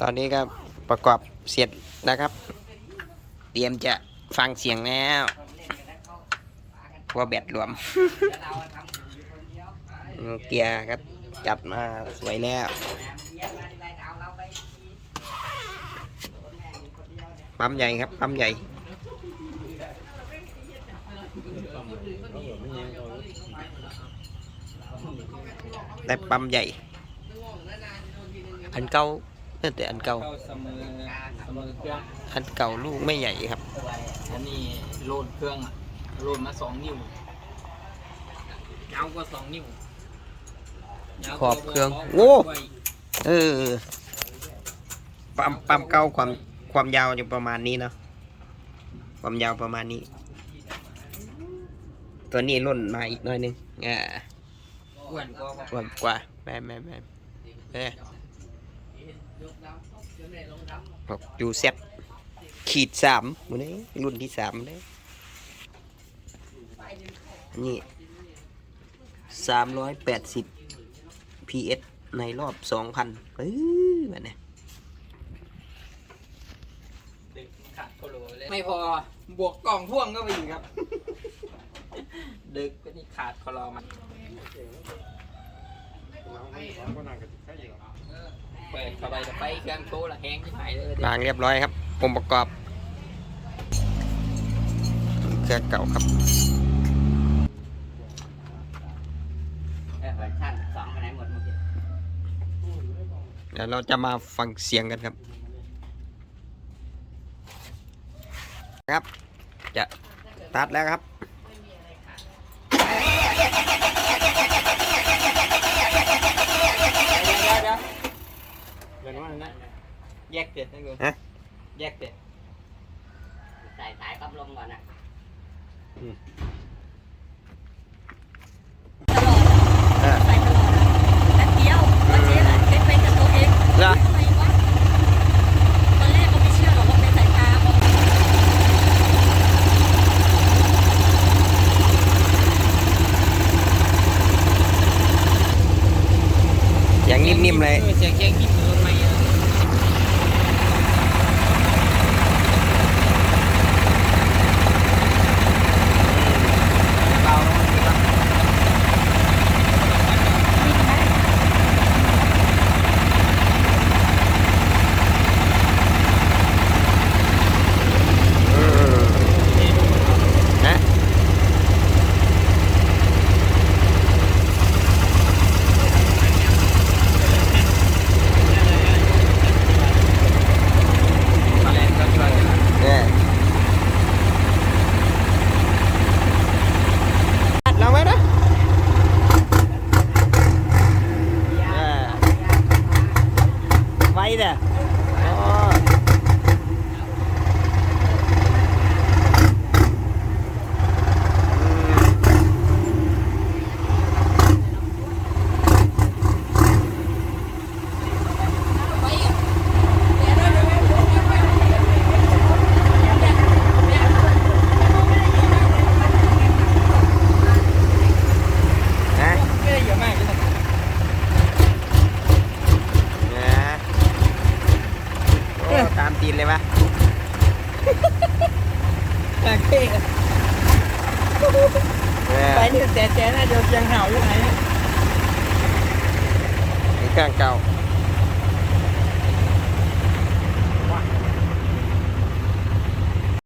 ตอนนี้ก็ประกอบเสร็จนะครับ เตรียมจะฟังเสียงแล้วว่าแบตรวมเกียร์ครับจัดมาสวยแล้วปั๊มใหญ่ครับปั๊มใหญ่ได้ปั๊มใหญ่ อันเก่า แต่อันเก่าเข้าเสมอเสมอเครื่อง อันเก่าลูกไม่ใหญ่ครับ อันนี้โหลดเครื่องอะโหลดมาสองนิ้วยาวกว่าสองนิ้วขอบเครื่องโอ้ เออปั๊มปั๊มเก่าความความยาวอยู่ประมาณนี้เนาะความยาวประมาณนี้ ตัวนี้ล่นมาอีกหน่อยหนึงอ่าอ้วนกว่ากว่ากว่าแม่แม่แม่ แม่บอกยูเซฟขีดสามมันนี้รุ่นที่สามเลยนี่สามร้อยแปดสิบ PS ในรอบสองพันเฮ้ยแบบนี้ดึกขาดโคโลเลยไม่พอบวกกล่องพ่วงก็ไปอีกครับ ดึกก็นี่ขาดคอลอมัน เปิดเข้าไปจะไปเครื่องโชว์ละแห้งที่ไหนเลยล้างเรียบร้อยครับองค์ประกอบเครื่องเก่าครับเออเวอร์ชันสองไปไหนหมดเมื่อกี้เดี๋ยวเราจะมาฟังเสียงกันครับครับ จะตัดแล้วครับ เดี๋ยวเดี๋ยวเดี๋ยวว่านะ แยกเด็ดนะกูฮะ แยกเด็ดใส่สายกับลมก่อนนะอ่าใส่ตลอดอะแป๊บเดียวว่าเจ๊น่ะเจ๊เป็นกับตัวเองเหรอทำไมวะตอนแรกก็ไม่เชื่อหรอกว่าเป็นสายตาเพราะอย่างนิ่มๆเลย เสียงเชียงที่มือไม่อะเบาลงมาดีกว่า อืมฮะเนี่ยลองไว้นะอ่า ไว้เด้ออ๋อ ฮะ ไม่ได้เยอะมากเลยนะ นะโอ้ตามตีนเลยปะ โอ เคเออไปนี่แต่แต่น่าจะเชียงเห่าอยู่ไหนเครื่องเก่า